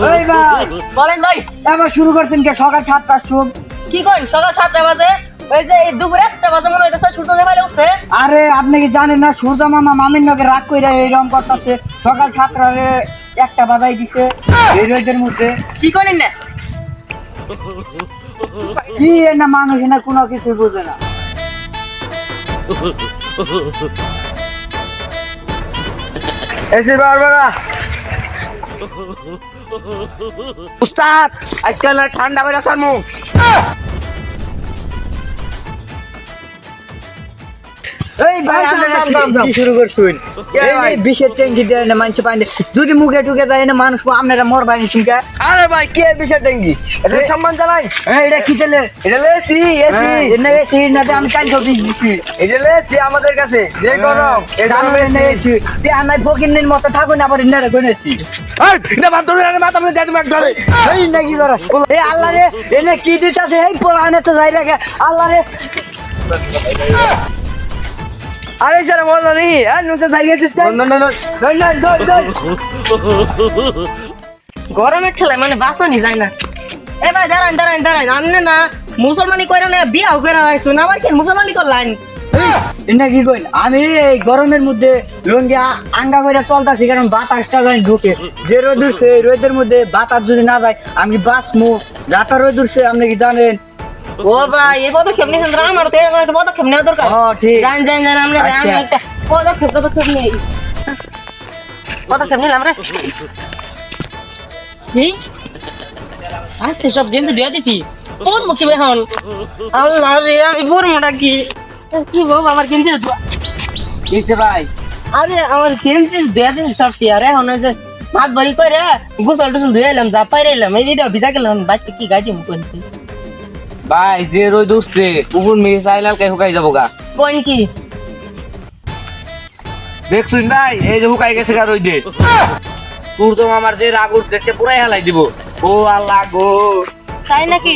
ভাই বলেন ভাই এবার শুরু করছেন কে? সকাল সাতটার সময় কি করেন সকাল সাতটা বাজে? ওই যে এই দুপুর একটা বাজে মনে হইতেছে সূর্য উঠছে। আরে আপনি কি জানেন না সূর্য মামা মামির নগে রাগ কইরা এইরকম করতেছে। সকাল সাতটারে একটা বাজাই দিছে এই রোদের মধ্যে। কি করেন না? কি না মানুষ না কোনো কিছু বুঝে না। এসে বারবারা উস্তাদ আজকাল ঠান্ডা বেলা সারমু। এই ভাই কি-। শুরু করছেন? কে এই বিষের ট্যাঙ্কি দেয় না মানুষ পানি দেয়। যদি মুখে টুকে যায় না মানুষ আপনারা মর আরে ভাই কে এটা সম্মান জানাই। এটা কি এসি না এসি না আমি কাল তো বিষ দিছি এটা লেছি আমাদের কাছে যে গরম এটা জানো না তে আনাই ফকিনের মতো থাকুন আবার ইনারে গনেছি এই এটা বাদ ধরে আরে মাথা ধরে এই এই আল্লাহ রে এনে কি দিতাছে? এই পোড়ানে তো যাই লাগে। আল্লাহ রে। আরে যারা বলল নি। আর নুতে যাই গেছিস না না না। নই নই গরমের ছেলে মানে বাসনি যায় না। এ ভাই দাঁড়ান দাঁড়ান দাঁড়ান। আপনি না মুসলমানি করে না বিয়া করে আইসুন আবার কি মুসলমানি করলেন এটা কি কইন? আমি এই গরমের মধ্যে লুঙ্গি আঙ্গা করে চলতাছি কারণ বাতাসটা জানি ঢুকে। যে রোদ উঠছে রোদের মধ্যে বাতাস যদি না যায় আমি বাঁচমু। রাতা রোদ উঠছে আপনি কি জানেন? ও ভাই এই পদক্ষেপ নিয়েছেন তো আমার তো এরকম একটা পদক্ষেপ নেওয়া দরকার ও, ঠিক। জান জান জান আমরা আচ্ছা। আমি একটা পদক্ষেপ পদক্ষেপ নেই পদক্ষেপ নিলাম রে কি আচ্ছা সব দিন তো দিয়ে দিছি তোর মুখে এখন আল্লাহ রে আমি বোর মোটা কি কি বাবা আমার কিনছে তো কিসে ভাই আরে আমার কিনছে দিয়ে দিন সব কি আরে এখন ওই যে মাত বাড়ি করে গোসল টোসল ধুয়ে এলাম যা পাইরে এলাম এই যেটা ভিজা গেলাম বাইকে কি গাড়ি মুখ করছি ভাই যে রই উঠছে পুকুর মেয়ে চাইলাল কে হুকাই যাব গা। কোন কি? দেখছুন ভাই এই যে হুকাই গেছে গা রোদে। তোর তো আমার যে রাগ উঠছে সে পুরাই হেলাই দিব। ও আল্লাহ গো। তাই নাকি?